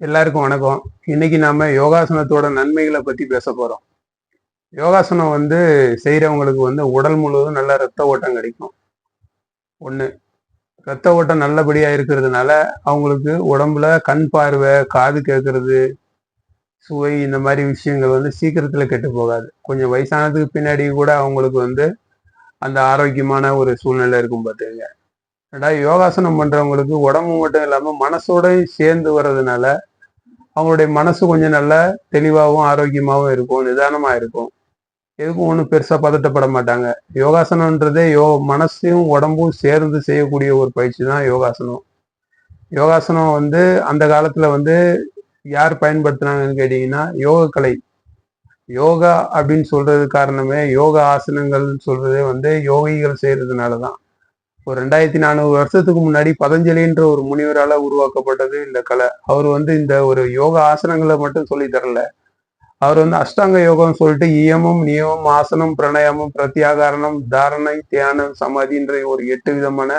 எல்லாருக்கும் வணக்கம். இன்னைக்கு நாம யோகாசனத்தோட நன்மைகளை பத்தி பேச போறோம். யோகாசனம் வந்து செய்யறவங்களுக்கு வந்து உடல் முழுவதும் நல்ல ரத்த ஓட்டம் கிடைக்கும். ஒண்ணு ரத்த ஓட்டம் நல்லபடியா இருக்கிறதுனால அவங்களுக்கு உடம்புல கண் பார்வை காது கேட்கறது சுவை இந்த மாதிரி விஷயங்கள் வந்து சீக்கிரத்துல கெட்டு போகாது. கொஞ்சம் வயசானதுக்கு பின்னாடி கூட அவங்களுக்கு வந்து அந்த ஆரோக்கியமான ஒரு சூழ்நிலை இருக்கும் பார்த்துங்க ரெண்டாவது யோகாசனம் பண்றவங்களுக்கு உடம்பு மட்டும் இல்லாம மனசோட சேர்ந்து வர்றதுனால அவங்களுடைய மனசு கொஞ்சம் நல்லா தெளிவாகவும் ஆரோக்கியமாகவும் இருக்கும் நிதானமா இருக்கும். எதுக்கும் ஒன்றும் பெருசாக பதட்டப்பட மாட்டாங்க. யோகாசனம்ன்றதே யோ மனசையும் உடம்பும் சேர்ந்து செய்யக்கூடிய ஒரு பயிற்சி தான் யோகாசனம். யோகாசனம் வந்து அந்த காலத்தில் வந்து யார் பயன்படுத்தினாங்கன்னு கேட்டிங்கன்னா யோகக்கலை. யோகா அப்படின்னு சொல்றது காரணமே யோகா ஆசனங்கள்னு சொல்றதே வந்து யோகிகள் செய்யறதுனால தான் ஒரு ரெண்டாயிரத்தி நானூறு வருஷத்துக்கு முன்னாடி பதஞ்சலின்ற ஒரு முனிவரால உருவாக்கப்பட்டது இந்த கலை. அவர் வந்து இந்த ஒரு யோகா ஆசனங்களை மட்டும் சொல்லி தரல. அவர் வந்து அஷ்டாங்க யோகம் சொல்லிட்டு இயமம் நியமம் ஆசனம் பிரணயமம் பிரத்யாகாரணம் தாரணை தியானம் சமாதின்ற ஒரு எட்டு விதமான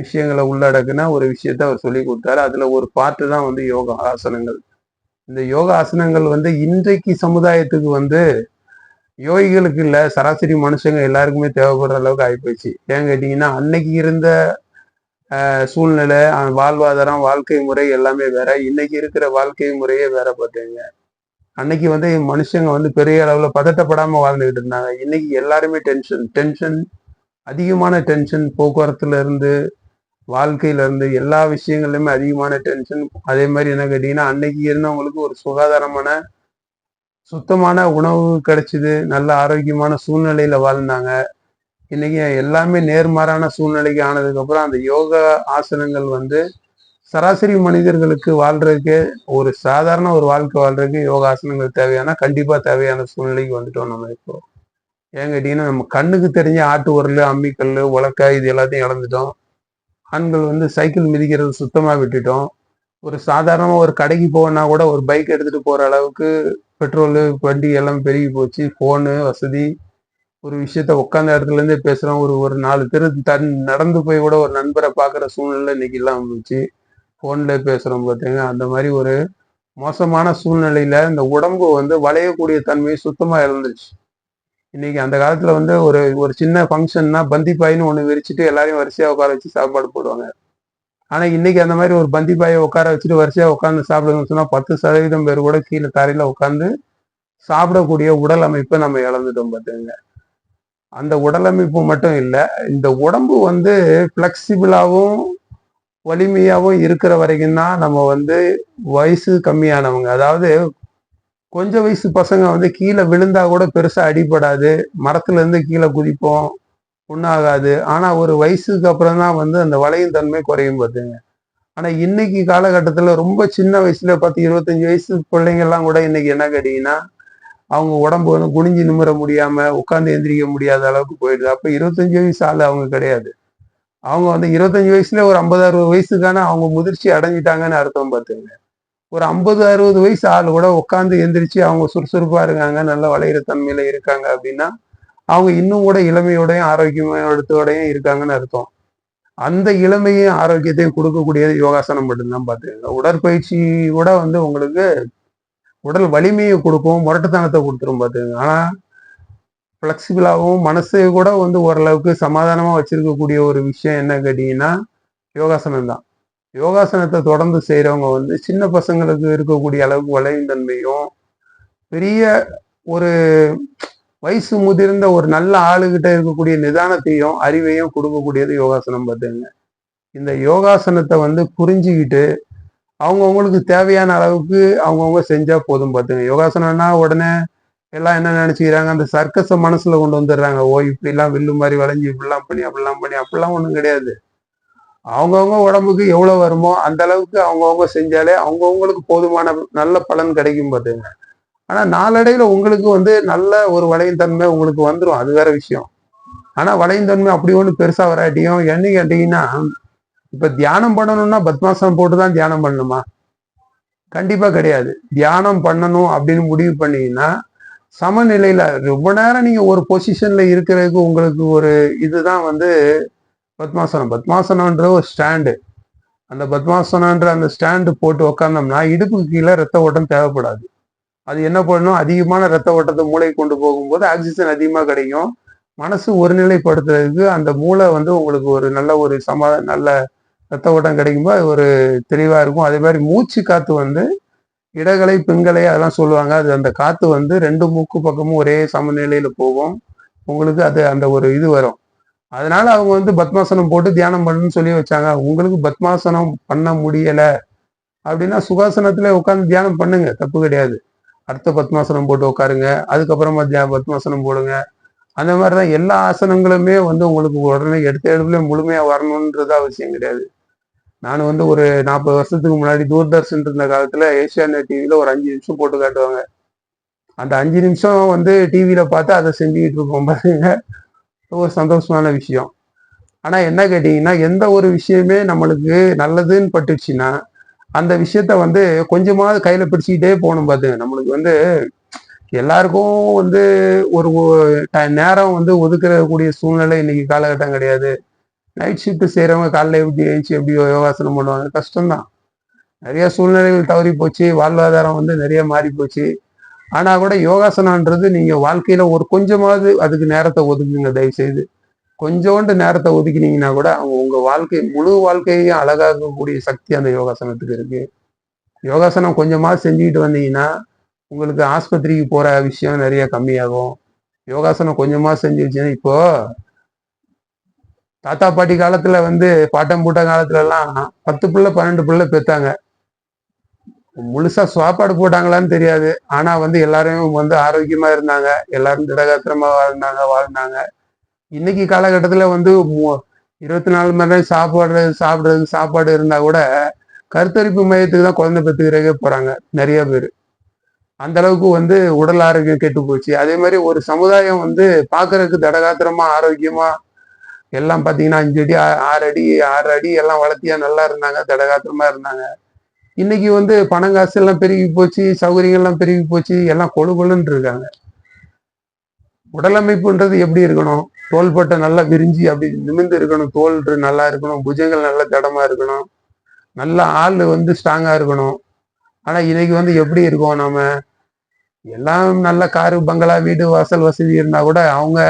விஷயங்களை உள்ளடக்குன ஒரு விஷயத்த அவர் சொல்லி கொடுத்தாரு. அதுல ஒரு பாட்டு தான் வந்து யோகா ஆசனங்கள். இந்த யோகா ஆசனங்கள் வந்து இன்றைக்கு சமுதாயத்துக்கு வந்து யோகிகளுக்கு இல்ல சராசரி மனுஷங்க எல்லாருக்குமே தேவைப்படுற அளவுக்கு ஆகிப்போச்சு ஏன் கேட்டீங்கன்னா அன்னைக்கு இருந்த சூழ்நிலை வாழ்வாதாரம் வாழ்க்கை முறை எல்லாமே வேற. இன்னைக்கு இருக்கிற வாழ்க்கை முறையே வேற பார்த்தீங்க அன்னைக்கு வந்து மனுஷங்க வந்து பெரிய அளவுல பதட்டப்படாம வாழ்ந்துகிட்டு இருந்தாங்க. இன்னைக்கு எல்லாருமே டென்ஷன் டென்ஷன் அதிகமான டென்ஷன் போக்குவரத்துல இருந்து வாழ்க்கையில இருந்து எல்லா விஷயங்கள்லயுமே அதிகமான டென்ஷன் அதே மாதிரி என்ன கேட்டீங்கன்னா அன்னைக்கு இருந்தவங்களுக்கு ஒரு சுகாதாரமான சுத்தமான உணவு கிடைச்சிது. நல்ல ஆரோக்கியமான சூழ்நிலையில வாழ்ந்தாங்க. இன்னைக்கு எல்லாமே நேர்மாறான சூழ்நிலைக்கு ஆனதுக்கப்புறம் அந்த யோகா ஆசனங்கள் வந்து சராசரி மனிதர்களுக்கு வாழ்றதுக்கு ஒரு சாதாரண ஒரு வாழ்க்கை வாழ்றதுக்கு யோகாசனங்கள் தேவையான கண்டிப்பா தேவையான சூழ்நிலைக்கு வந்துட்டோம் நம்ம இப்போ. ஏன் கேட்டீங்கன்னா நம்ம கண்ணுக்கு தெரிஞ்ச ஆட்டு உரல் அம்மிக்கல் உலக்கை இது எல்லாத்தையும் இழந்துட்டோம். ஆண்கள் வந்து சைக்கிள் மிதிக்கிறது சுத்தமா விட்டுட்டோம். ஒரு சாதாரணமா ஒரு கடைக்கு போனா கூட ஒரு பைக் எடுத்துட்டு போற அளவுக்கு பெட்ரோலு வண்டி எல்லாம் பெருகி போச்சு. ஃபோனு வசதி ஒரு விஷயத்த உட்காந்த இடத்துல இருந்தே பேசுறோம். ஒரு ஒரு நாலு பேர் தன் நடந்து போய் கூட ஒரு நண்பரை பார்க்குற சூழ்நிலை இன்னைக்கு எல்லாம் வந்துச்சு ஃபோன்ல பேசுறோம் பார்த்தீங்க அந்த மாதிரி ஒரு மோசமான சூழ்நிலையில இந்த உடம்பு வந்து வளையக்கூடிய தன்மையை சுத்தமா இழந்துருச்சு. இன்னைக்கு அந்த காலத்துல வந்து ஒரு ஒரு சின்ன ஃபங்க்ஷன்னா பந்திப்பாயின்னு ஒன்று விரிச்சிட்டு எல்லாரையும் வரிசையா உட்கார வச்சு சாப்பாடு போடுவாங்க. ஆனா இன்னைக்கு அந்த மாதிரி ஒரு பந்திப்பாயை உட்கார வச்சுட்டு வரிசையா உட்காந்து சாப்பிடுங்கன்னு சொன்னா பத்து சதவீதம் பேர் கூட கீழே தரையில உட்காந்து சாப்பிடக்கூடிய உடல் அமைப்பை நம்ம இழந்துட்டோம் பார்த்துங்க அந்த உடல் அமைப்பு மட்டும் இல்லை இந்த உடம்பு வந்து ஃப்ளெக்சிபிளாகவும் வலிமையாகவும் இருக்கிற வரைக்கும் தான் நம்ம வந்து வயசு கம்மியானவங்க. அதாவது கொஞ்சம் வயசு பசங்க வந்து கீழே விழுந்தா கூட பெருசாக அடிபடாது மரத்துலேருந்து கீழே குதிப்போம் ஒன்றாகாது ஆனா ஒரு வயசுக்கு அப்புறம் தான் வந்து அந்த வளையும் தன்மை குறையும் பார்த்துங்க ஆனா இன்னைக்கு காலகட்டத்துல ரொம்ப சின்ன வயசுல பத்து இருபத்தஞ்சு வயசு பிள்ளைங்கள்லாம் கூட இன்னைக்கு என்ன கேட்டீங்கன்னா அவங்க உடம்பு வந்து குனிஞ்சு நிமிர முடியாம உட்காந்து எந்திரிக்க முடியாத அளவுக்கு போயிடுது. அப்ப இருபத்தஞ்சு வயசு ஆள் அவங்க கிடையாது. அவங்க வந்து இருபத்தஞ்சு வயசுல ஒரு ஐம்பது அறுபது வயசுக்கான அவங்க முதிர்ச்சி அடைஞ்சிட்டாங்கன்னு அர்த்தம் பார்த்துங்க ஒரு ஐம்பது அறுபது வயசு ஆள் கூட உட்காந்து எந்திரிச்சு அவங்க சுறுசுறுப்பா இருக்காங்க நல்ல வளையிற தன்மையில இருக்காங்க அப்படின்னா அவங்க இன்னும் கூட இளமையோடையும் ஆரோக்கியத்தோடையும் இருக்காங்கன்னு அர்த்தம். அந்த இளமையும் ஆரோக்கியத்தையும் கொடுக்கக்கூடியது யோகாசனம் மட்டும்தான் பார்த்துக்கோங்க. உடற்பயிற்சி கூட வந்து உங்களுக்கு உடல் வலிமையை கொடுக்கும் முரட்டுத்தனத்தை கொடுத்துரும் பார்த்துக்கோங்க. ஆனால் ஃப்ளெக்சிபிளாகவும் மனசை கூட வந்து ஓரளவுக்கு சமாதானமாக வச்சிருக்கக்கூடிய ஒரு விஷயம் என்ன கேட்டீங்கன்னா யோகாசனம் தான். யோகாசனத்தை தொடர்ந்து செய்கிறவங்க வந்து சின்ன பசங்களுக்கு இருக்கக்கூடிய அளவுக்கு வளையும் தன்மையும் பெரிய ஒரு வயசு முதிர்ந்த ஒரு நல்ல ஆளுகிட்ட இருக்கக்கூடிய நிதானத்தையும் அறிவையும் கொடுக்கக்கூடியது யோகாசனம் பார்த்துங்க இந்த யோகாசனத்தை வந்து புரிஞ்சுக்கிட்டு அவங்கவுங்களுக்கு தேவையான அளவுக்கு அவங்கவுங்க செஞ்சா போதும் பார்த்துங்க யோகாசனம்னா உடனே எல்லாம் என்ன நினைச்சுக்கிறாங்க? அந்த சர்க்கஸை மனசுல கொண்டு வந்துடுறாங்க. ஓ இப்படிலாம் வில்லு மாதிரி வளைஞ்சு இப்படிலாம் பண்ணி அப்படிலாம் பண்ணி அப்படிலாம் ஒன்றும் கிடையாது. அவங்கவுங்க உடம்புக்கு எவ்வளோ வருமோ அந்த அளவுக்கு அவங்கவுங்க செஞ்சாலே அவங்கவுங்களுக்கு போதுமான நல்ல பலன் கிடைக்கும் பார்த்துங்க ஆனா நாளடைவில் உங்களுக்கு வந்து நல்ல ஒரு வளையும் தன்மை உங்களுக்கு வந்துடும் அது வேற விஷயம். ஆனா வளையும் தன்மை அப்படி ஒன்று பெருசா வராட்டியும் என்ன கேட்டீங்கன்னா இப்ப தியானம் பண்ணணும்னா பத்மாசனம் போட்டுதான் தியானம் பண்ணணுமா? கண்டிப்பா கிடையாது. தியானம் பண்ணணும் அப்படின்னு முடிவு பண்ணீங்கன்னா சமநிலையில ரொம்ப நேரம் நீங்க ஒரு பொசிஷன்ல இருக்கிறதுக்கு உங்களுக்கு ஒரு இதுதான் வந்து பத்மாசனம். பத்மாசனம்ன்ற ஒரு ஸ்டாண்டு. அந்த பத்மாசனன்ற அந்த ஸ்டாண்டு போட்டு உக்காந்தோம்னா இடுப்புக்கு கீழே ரத்த ஓட்டம் தேவைப்படாது. அது என்ன பண்ணணும்? அதிகமான ரத்த ஓட்டத்தை மூளை கொண்டு போகும்போது ஆக்சிஜன் அதிகமாக கிடைக்கும். மனசு ஒருநிலைப்படுத்துறதுக்கு அந்த மூளை வந்து உங்களுக்கு ஒரு நல்ல ஒரு சமா நல்ல ரத்த ஓட்டம் கிடைக்கும்போது அது ஒரு தெளிவாக இருக்கும். அதே மாதிரி மூச்சு காற்று வந்து இடகலை பெண்களை அதெல்லாம் சொல்லுவாங்க. அது அந்த காற்று வந்து ரெண்டு மூக்கு பக்கமும் ஒரே சமநிலையில் போகும். உங்களுக்கு அது அந்த ஒரு இது வரும். அதனால அவங்க வந்து பத்மாசனம் போட்டு தியானம் பண்ணணும்னு சொல்லி வச்சாங்க. உங்களுக்கு பத்மாசனம் பண்ண முடியலை அப்படின்னா சுகாசனத்தில் உட்காந்து தியானம் பண்ணுங்க. தப்பு கிடையாது. அடுத்த பத்மாசனம் போட்டு உட்காருங்க. அதுக்கப்புறமா தியா பத்மாசனம் போடுங்க. அந்த மாதிரிதான் எல்லா ஆசனங்களுமே வந்து உங்களுக்கு உடனே எடுத்த எடுப்புல முழுமையா வரணுன்றது அவசியம் கிடையாது. நான் வந்து ஒரு நாற்பது வருஷத்துக்கு முன்னாடி தூர்தர்ஷன் இருந்த காலத்துல ஏசியானே டிவியில ஒரு அஞ்சு நிமிஷம் போட்டு காட்டுவாங்க. அந்த அஞ்சு நிமிஷம் வந்து டிவியில பார்த்து அதை செஞ்சுக்கிட்டு இருப்போம் பாருங்க. ஒரு சந்தோஷமான விஷயம். ஆனா என்ன கேட்டீங்கன்னா எந்த ஒரு விஷயமே நம்மளுக்கு நல்லதுன்னு பட்டுச்சுன்னா அந்த விஷயத்த வந்து கொஞ்சமாவது கையில பிடிச்சிக்கிட்டே போகணும் பார்த்து நம்மளுக்கு வந்து எல்லாருக்கும் வந்து ஒரு நேரம் வந்து ஒதுக்கிறக்கூடிய சூழ்நிலை இன்னைக்கு காலகட்டம் கிடையாது. நைட் ஷிஃப்ட் செய்யறவங்க காலைல எப்படி எழுச்சி எப்படி யோகாசனம் பண்ணுவாங்க? கஷ்டம்தான். நிறைய சூழ்நிலைகள் தவறி போச்சு. வாழ்வாதாரம் வந்து நிறைய மாறி போச்சு. ஆனா கூட யோகாசனம்ன்றது நீங்க வாழ்க்கையில ஒரு கொஞ்சமாவது அதுக்கு நேரத்தை ஒதுக்குங்க தயவு செய்து கொஞ்சோண்டு நேரத்தை ஒதுக்கினீங்கன்னா கூட அவங்க உங்க வாழ்க்கை முழு வாழ்க்கையையும் அழகாக்கக்கூடிய சக்தி அந்த யோகாசனத்துக்கு இருக்கு. யோகாசனம் கொஞ்சமா செஞ்சுக்கிட்டு வந்தீங்கன்னா உங்களுக்கு ஆஸ்பத்திரிக்கு போற விஷயம் நிறைய கம்மியாகும். யோகாசனம் கொஞ்சமா செஞ்சு வச்சுன்னா இப்போ தாத்தா பாட்டி காலத்துல வந்து பாட்டம் பூட்ட காலத்துல எல்லாம் பத்து பிள்ளை பன்னெண்டு பிள்ளை பெத்தாங்க. முழுசா சாப்பாடு போட்டாங்களான்னு தெரியாது. ஆனா வந்து எல்லாரும் வந்து ஆரோக்கியமா இருந்தாங்க. எல்லாரும் திடகாத்திரமா வாழ்ந்தாங்க வாழ்ந்தாங்க. இன்னைக்கு காலகட்டத்தில் வந்து இருபத்தி நாலு மணி நேரம் சாப்பாடு சாப்பிட்றது சாப்பாடு இருந்தால் கூட கருத்தரிப்பு மையத்துக்கு தான் குழந்தை பெற்றுக்கிறக்கே போகிறாங்க நிறைய பேர். அந்த அளவுக்கு வந்து உடல் ஆரோக்கியம் கெட்டு போச்சு. அதே மாதிரி ஒரு சமுதாயம் வந்து பார்க்கறதுக்கு தடகாத்திரமா ஆரோக்கியமா எல்லாம் பார்த்தீங்கன்னா அஞ்சு அடி ஆறு அடி ஆறு அடி எல்லாம் வளர்த்தியா நல்லா இருந்தாங்க தடகாத்திரமா இருந்தாங்க. இன்னைக்கு வந்து பணம் காசு எல்லாம் பெருகி போச்சு சௌகரியங்கள்லாம் பெருகி போச்சு எல்லாம் கொழு கொழுன்னு இருக்காங்க. உடலமைப்புன்றது எப்படி இருக்கணும்? தோள்பட்டை நல்லா விரிஞ்சு அப்படி நிமிர்ந்து இருக்கணும். தோல் நல்லா இருக்கணும். புஜங்கள் நல்ல தடமா இருக்கணும். நல்ல ஆள் வந்து ஸ்ட்ராங்கா இருக்கணும். ஆனா இன்னைக்கு வந்து எப்படி இருக்கோம் நாம? எல்லாம் நல்ல காரு பங்களா வீடு வாசல் வசதி இருந்தா கூட அவங்க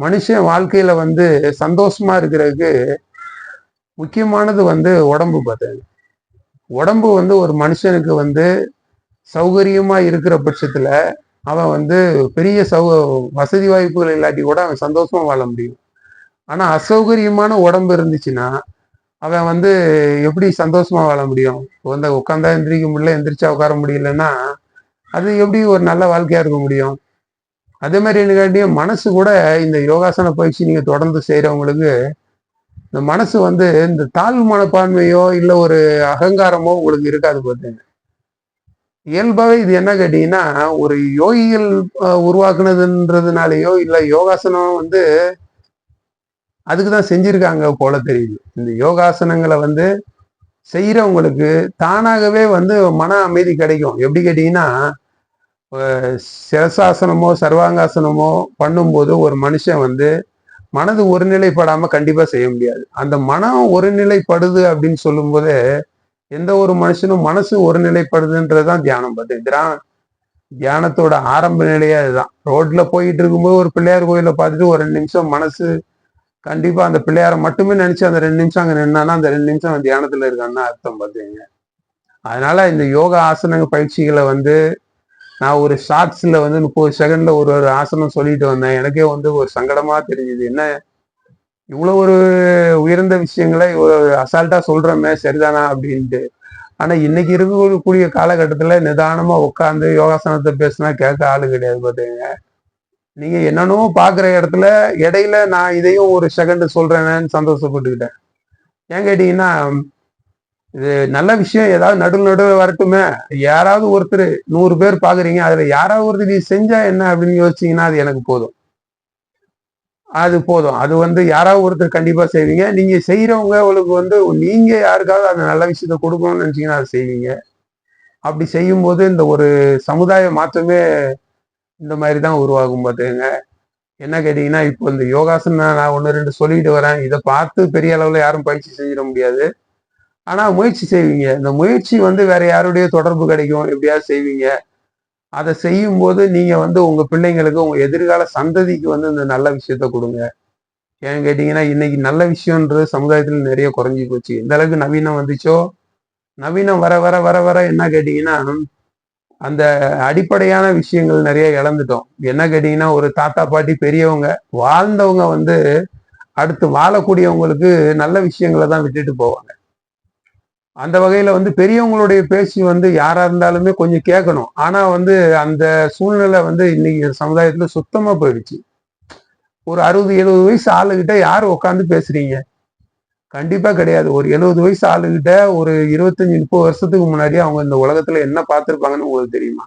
மனுஷன் வாழ்க்கையில வந்து சந்தோஷமா இருக்கிறதுக்கு முக்கியமானது வந்து உடம்பு பார்த்தேன் உடம்பு வந்து ஒரு மனுஷனுக்கு வந்து சௌகரியமா இருக்கிற பட்சத்துல அவன் வந்து பெரிய சௌ வசதி வாய்ப்புகள் இல்லாட்டி கூட அவன் சந்தோஷமா வாழ முடியும். ஆனா அசௌகரியமான உடம்பு இருந்துச்சுன்னா அவன் வந்து எப்படி சந்தோஷமா வாழ முடியும்? வந்து உட்காந்தா எந்திரிக்க முடியல எந்திரிச்சா உட்கார முடியலன்னா அது எப்படி ஒரு நல்ல வாழ்க்கையா இருக்க முடியும்? அதே மாதிரி என்ன மனசு கூட இந்த யோகாசன பயிற்சி நீங்க தொடர்ந்து செய்யறவங்களுக்கு இந்த மனசு வந்து இந்த தாழ்வு மனப்பான்மையோ இல்லை ஒரு அகங்காரமோ உங்களுக்கு இருக்காது பார்த்தீங்க. இயல்பாகவே இது என்ன கேட்டீங்கன்னா ஒரு யோகிகள் உருவாக்குனதுன்றதுனாலயோ இல்லை யோகாசனம் வந்து அதுக்கு தான் செஞ்சிருக்காங்க போல தெரியுது. இந்த யோகாசனங்களை வந்து செய்கிறவங்களுக்கு தானாகவே வந்து மன அமைதி கிடைக்கும். எப்படி கேட்டிங்கன்னா சிரசாசனமோ சர்வாங்காசனமோ பண்ணும்போது ஒரு மனுஷன் வந்து மனது ஒருநிலைப்படாமல் கண்டிப்பாக செய்ய முடியாது. அந்த மனம் ஒருநிலைப்படுது அப்படின்னு சொல்லும்போது எந்த ஒரு மனுஷனும் மனசு ஒருநிலைப்படுதுன்றதுதான் தியானம். பார்த்து திரா தியானத்தோட ஆரம்ப நிலையே அதுதான். ரோட்ல போயிட்டு இருக்கும்போது ஒரு பிள்ளையார் கோயில பார்த்துட்டு ஒரு ரெண்டு நிமிஷம் மனசு கண்டிப்பா அந்த பிள்ளையார மட்டுமே நினைச்சு அந்த ரெண்டு நிமிஷம் அங்க நின்னானா அந்த ரெண்டு நிமிஷம் தியானத்துல இருக்கான்னு அர்த்தம் பார்த்தீங்க அதனால இந்த யோகா ஆசன பயிற்சிகளை வந்து நான் ஒரு ஷார்ட்ஸ்ல வந்து முப்பது செகண்ட்ல ஒரு ஒரு ஆசனம் சொல்லிட்டு வந்தேன். எனக்கே வந்து ஒரு சங்கடமா தெரிஞ்சுது. என்ன இவ்வளோ ஒரு உயர்ந்த விஷயங்களை அசால்ட்டா சொல்றோமே சரிதானா அப்படின்ட்டு. ஆனா இன்னைக்கு இருக்கக்கூடிய காலகட்டத்துல நிதானமா உட்காந்து யோகாசனத்தை பேசினா கேட்க ஆளு கிடையாது பார்த்தீங்க நீங்க என்னன்னோ பாக்குற இடத்துல இடையில நான் இதையும் ஒரு செகண்ட் சொல்றேன்னு சந்தோஷப்பட்டுக்கிட்டேன். ஏன் கேட்டீங்கன்னா இது நல்ல விஷயம் ஏதாவது நடுவு நடுவு வரட்டுமே. யாராவது ஒருத்தர் நூறு பேர் பாக்குறீங்க அதுல யாராவது ஒருத்தர் நீ செஞ்சா என்ன அப்படின்னு யோசிச்சீங்கன்னா அது எனக்கு போதும். அது போதும். அது வந்து யாராவது ஒருத்தர் கண்டிப்பா செய்வீங்க. நீங்க செய்யறவங்க உங்களுக்கு வந்து நீங்க யாருக்காவது அந்த நல்ல விஷயத்த கொடுக்கணும்னு நினைச்சீங்கன்னா அதை செய்வீங்க. அப்படி செய்யும் போது இந்த ஒரு சமுதாய மாற்றமே இந்த மாதிரி தான் உருவாகும் பார்த்துங்க என்ன கேட்டீங்கன்னா இப்போ இந்த யோகாசனம் நான் ஒன்று ரெண்டு சொல்லிட்டு வரேன். இதை பார்த்து பெரிய அளவில் யாரும் பயிற்சி செஞ்சிட முடியாது. ஆனால் முயற்சி செய்வீங்க. இந்த முயற்சி வந்து வேற யாருடைய தொடர்பு கிடைக்கும்? எப்படியாவது செய்வீங்க. அதை செய்யும் போது நீங்க வந்து உங்க பிள்ளைங்களுக்கு உங்க எதிர்கால சந்ததிக்கு வந்து இந்த நல்ல விஷயத்த கொடுங்க. ஏன்னு கேட்டீங்கன்னா இன்னைக்கு நல்ல விஷயம்ன்றது சமுதாயத்துல நிறைய குறைஞ்சி போச்சு. எந்த அளவுக்கு நவீனம் வந்துச்சோ நவீனம் வர வர வர வர என்ன கேட்டீங்கன்னா அந்த அடிப்படையான விஷயங்கள் நிறைய இழந்துட்டோம். என்ன கேட்டீங்கன்னா ஒரு தாத்தா பாட்டி பெரியவங்க வாழ்ந்தவங்க வந்து அடுத்து வாழக்கூடியவங்களுக்கு நல்ல விஷயங்களை தான் விட்டுட்டு போவாங்க. அந்த வகையில வந்து பெரியவங்களுடைய பேச்சு வந்து யாரா இருந்தாலுமே கொஞ்சம் கேட்கணும் ஆனா வந்து அந்த சூழ்நிலை வந்து இன்னைக்கு சமுதாயத்துல சுத்தமா போயிடுச்சு. ஒரு அறுபது எழுபது வயசு ஆளுகிட்ட யார் உட்காந்து பேசுறீங்க? கண்டிப்பா கிடையாது. ஒரு எழுபது வயசு ஆளுகிட்ட ஒரு இருபத்தஞ்சு முப்பது வருஷத்துக்கு முன்னாடி அவங்க இந்த உலகத்துல என்ன பார்த்திருப்பாங்கன்னு உங்களுக்கு தெரியுமா?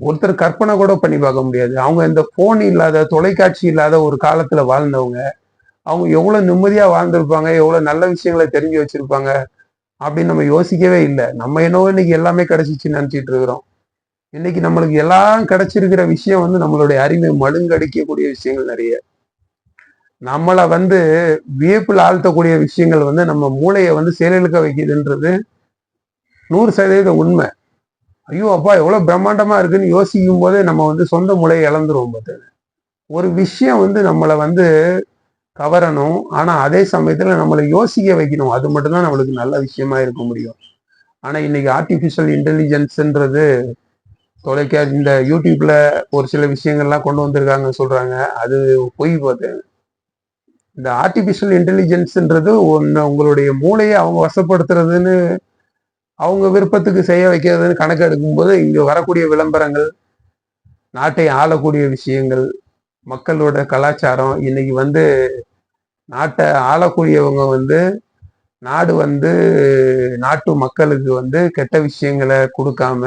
ஒருத்தர் கற்பனை கூட பண்ணி பார்க்க முடியாது. அவங்க இந்த போன் இல்லாத தொலைக்காட்சி இல்லாத ஒரு காலத்துல வாழ்ந்தவங்க. அவங்க எவ்வளோ நிம்மதியாக வாழ்ந்திருப்பாங்க எவ்வளோ நல்ல விஷயங்களை தெரிஞ்சு வச்சிருப்பாங்க அப்படின்னு நம்ம யோசிக்கவே இல்லை. நம்ம என்னவோ இன்னைக்கு எல்லாமே கிடைச்சிச்சுன்னு நினச்சிட்டு இருக்கிறோம். இன்னைக்கு நம்மளுக்கு எல்லாம் கிடைச்சிருக்கிற விஷயம் வந்து நம்மளுடைய அறிவை மழுங்கடிக்கக்கூடிய விஷயங்கள் நிறைய. நம்மளை வந்து வியப்பில் ஆழ்த்தக்கூடிய விஷயங்கள் வந்து நம்ம மூளையை வந்து செயலிழக்க வைக்குதுன்றது நூறு சதவீத உண்மை. ஐயோ அப்பா எவ்வளோ பிரம்மாண்டமாக இருக்குன்னு யோசிக்கும் போதே நம்ம வந்து சொந்த மூளையை இழந்துருவோம் பார்த்து ஒரு விஷயம் வந்து நம்மளை வந்து கவரணும். ஆனா அதே சமயத்துல நம்மளை யோசிக்க வைக்கணும். அது மட்டும்தான் நம்மளுக்கு நல்ல விஷயமா இருக்க முடியும். ஆனா இன்னைக்கு ஆர்டிபிஷியல் இன்டெலிஜென்ஸ்ன்றது தொலைக்கா இந்த யூடியூப்ல ஒரு சில விஷயங்கள்லாம் கொண்டு வந்திருக்காங்க சொல்றாங்க. அது பொய் பார்த்தேன் இந்த ஆர்டிபிஷியல் இன்டெலிஜென்ஸ்ன்றது ஒன்று உங்களுடைய மூளையை அவங்க வசப்படுத்துறதுன்னு அவங்க விருப்பத்துக்கு செய்ய வைக்கிறதுன்னு கணக்கு எடுக்கும்போது இங்க வரக்கூடிய விளம்பரங்கள் நாட்டை ஆளக்கூடிய விஷயங்கள் மக்களோட கலாச்சாரம் இன்னைக்கு வந்து நாட்டை ஆளக்கூடியவங்க வந்து நாடு வந்து நாட்டு மக்களுக்கு வந்து கெட்ட விஷயங்களை கொடுக்காம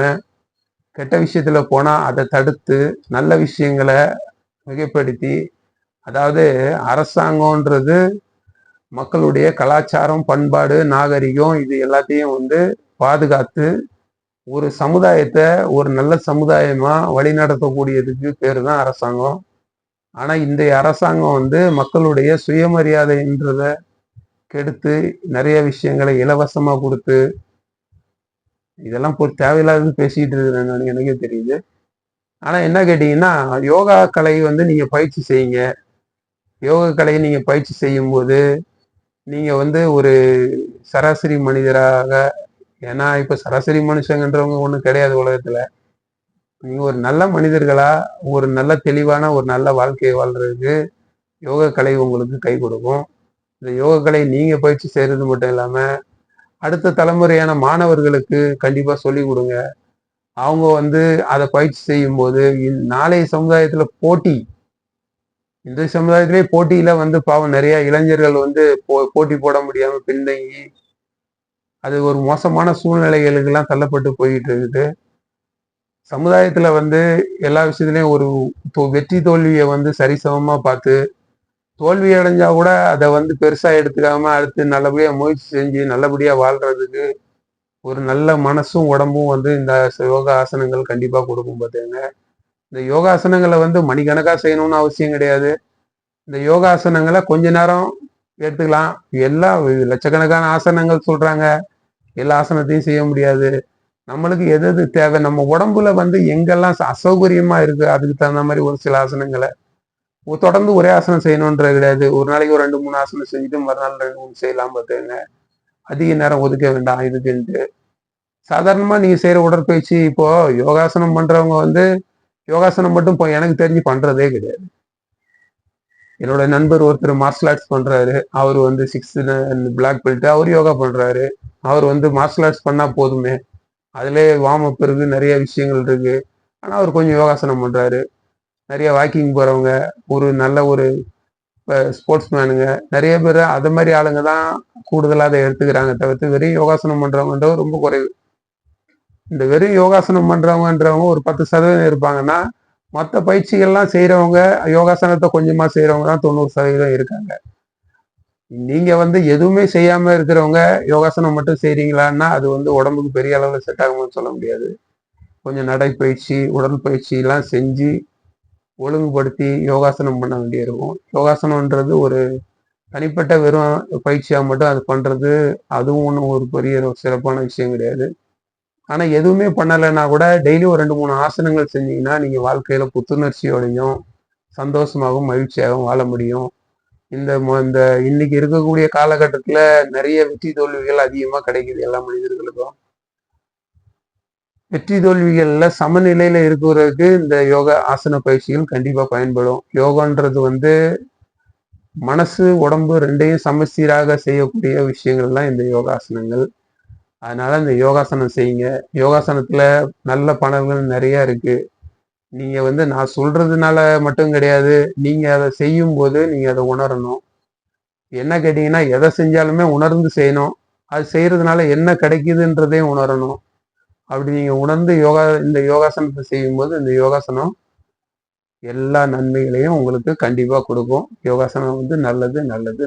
கெட்ட விஷயத்துல போனா அதை தடுத்து நல்ல விஷயங்களை மிகைப்படுத்தி அதாவது அரசாங்கம்ன்றது மக்களுடைய கலாச்சாரம் பண்பாடு நாகரிகம் இது எல்லாத்தையும் வந்து பாதுகாத்து ஒரு சமுதாயத்தை ஒரு நல்ல சமுதாயமா வழிநடத்தக்கூடியதுக்கு பேர் தான் அரசாங்கம். ஆனா இன்றைய அரசாங்கம் வந்து மக்களுடைய சுயமரியாதைன்றத கெடுத்து நிறைய விஷயங்களை இலவசமா கொடுத்து இதெல்லாம் ஒரு தேவையில்லாத பேசிட்டு இருக்கிறேன் எனக்கே தெரியுது. ஆனா என்ன கேட்டீங்கன்னா யோகா கலை வந்து நீங்க பயிற்சி செய்யுங்க. யோகா கலையை நீங்க பயிற்சி செய்யும் போது நீங்க வந்து ஒரு சராசரி மனிதராக ஏன்னா இப்ப சராசரி மனுஷங்கன்றவங்க ஒன்றும் கிடையாது உலகத்துல. நீங்க ஒரு நல்ல மனிதர்களா ஒரு நல்ல தெளிவான ஒரு நல்ல வாழ்க்கையை வாழ்றதுக்கு யோக கலை உங்களுக்கு கை கொடுக்கும். இந்த யோக கலை நீங்க பயிற்சி செய்யறது மட்டும் இல்லாம அடுத்த தலைமுறையான மாணவர்களுக்கு கண்டிப்பா சொல்லி கொடுங்க. அவங்க வந்து அதை பயிற்சி செய்யும் போது நாளைய சமுதாயத்துல போட்டி இந்த சமுதாயத்திலே போட்டியில வந்து பாவம் நிறைய இளைஞர்கள் வந்து போ போட்டி போட முடியாம பின்தங்கி அது ஒரு மோசமான சூழ்நிலைகளுக்கு எல்லாம் தள்ளப்பட்டு போயிட்டு இருக்குது. சமுதாயத்துல வந்து எல்லா விஷயத்துலயும் ஒரு வெற்றி தோல்வியை வந்து சரிசமமா பார்த்து தோல்வி அடைஞ்சா கூட அதை வந்து பெருசா எடுத்துக்காம அடுத்து நல்லபடியா முயற்சி செஞ்சு நல்லபடியா வாழ்றதுக்கு ஒரு நல்ல மனசும் உடம்பும் வந்து இந்த யோகா ஆசனங்கள் கண்டிப்பா கொடுக்கும் பார்த்தீங்க இந்த யோகாசனங்களை வந்து மணிக்கணக்கா செய்யணும்னு அவசியம் கிடையாது. இந்த யோகாசனங்களை கொஞ்ச நேரம் எடுத்துக்கலாம். எல்லா லட்சக்கணக்கான ஆசனங்கள் சொல்றாங்க. எல்லா ஆசனத்தையும் செய்ய முடியாது. நம்மளுக்கு எது எது தேவை? நம்ம உடம்புல வந்து எங்கெல்லாம் அசௌகரியமா இருக்கு? அதுக்கு தகுந்த மாதிரி ஒரு சில ஆசனங்களை தொடர்ந்து ஒரே ஆசனம் செய்யணுன்றது கிடையாது. ஒரு நாளைக்கு ஒரு ரெண்டு மூணு ஆசனம் செஞ்சுட்டு மறுநாள் ரெண்டு மூணு செய்யலாம் பார்த்துங்க அதிக நேரம் ஒதுக்க வேண்டாம் இதுக்குன்ட்டு. சாதாரணமா நீங்க செய்யற உடற்பயிற்சி இப்போ யோகாசனம் பண்றவங்க வந்து யோகாசனம் மட்டும் இப்போ எனக்கு தெரிஞ்சு பண்றதே கிடையாது. என்னோட நண்பர் ஒருத்தர் மார்ஷல் ஆர்ட்ஸ் பண்றாரு. அவர் வந்து சிக்ஸ்த் பிளாக் பெல்ட் அவர் யோகா பண்றாரு. அவர் வந்து மார்ஷல் ஆர்ட்ஸ் பண்ணா போதுமே. அதுலேயே வார்ம்அப் இருக்குது இருக்கு நிறைய விஷயங்கள் இருக்கு. ஆனால் அவர் கொஞ்சம் யோகாசனம் பண்ணுறாரு நிறைய வாக்கிங் போகிறவங்க ஒரு நல்ல ஒரு ஸ்போர்ட்ஸ் மேனுங்க நிறைய பேர் அது மாதிரி ஆளுங்க தான் கூடுதலாக அதை எடுத்துக்கிறாங்க தவிர்த்து வெறும் யோகாசனம் பண்ணுறவங்கன்றது ரொம்ப குறைவு. இந்த வெறும் யோகாசனம் பண்ணுறவங்கன்றவங்க ஒரு பத்து சதவீதம் இருப்பாங்கன்னா மற்ற பயிற்சிகள்லாம் செய்கிறவங்க யோகாசனத்தை கொஞ்சமாக செய்கிறவங்க தான் தொண்ணூறு சதவீதம் இருக்காங்க. நீங்க வந்து எதுவுமே செய்யாம இருக்கிறவங்க யோகாசனம் மட்டும் செய்றீங்களான்னா அது வந்து உடம்புக்கு பெரிய அளவுல செட் ஆகும்னு சொல்ல முடியாது. கொஞ்சம் நடைப்பயிற்சி உடற்பயிற்சி எல்லாம் செஞ்சு ஒழுங்குபடுத்தி யோகாசனம் பண்ண வேண்டியிருக்கும். யோகாசனம்ன்றது ஒரு தனிப்பட்ட வெறும் பயிற்சியாக மட்டும் அது பண்ணுறது அதுவும் ஒன்றும் ஒரு பெரிய ஒரு சிறப்பான விஷயம் கிடையாது. ஆனால் எதுவுமே பண்ணலைன்னா கூட டெய்லி ஒரு ரெண்டு மூணு ஆசனங்கள் செஞ்சீங்கன்னா நீங்கள் வாழ்க்கையில் புத்துணர்ச்சியோடையும் சந்தோஷமாகவும் மகிழ்ச்சியாகவும் வாழ முடியும். இந்த இந்த இன்னைக்கு இருக்கக்கூடிய காலகட்டத்தில் நிறைய வெற்றி தோல்விகள் அதிகமாக கிடைக்குது எல்லா மனிதர்களுக்கும். வெற்றி தோல்விகள்ல சமநிலையில இருக்கிறதுக்கு இந்த யோகா ஆசன பயிற்சிகள் கண்டிப்பா பயன்படும். யோகான்றது வந்து மனசு உடம்பு ரெண்டையும் சமச்சீராக செய்யக்கூடிய விஷயங்கள் தான் இந்த யோகாசனங்கள். அதனால இந்த யோகாசனம் செய்யுங்க. யோகாசனத்துல நல்ல பலன்கள் நிறைய இருக்கு. நீங்க வந்து நான் சொல்றதுனால மட்டும் கிடையாது. நீங்க அதை செய்யும் போது நீங்க அதை உணரணும். என்ன கேட்டீங்கன்னா எதை செஞ்சாலுமே உணர்ந்து செய்யணும். அது செய்யறதுனால என்ன கிடைக்குதுன்றதையும் உணரணும். அப்படி நீங்க உணர்ந்து யோகா இந்த யோகாசனத்தை செய்யும்போது இந்த யோகாசனம் எல்லா நன்மைகளையும் உங்களுக்கு கண்டிப்பா கொடுக்கும். யோகாசனம் வந்து நல்லது நல்லது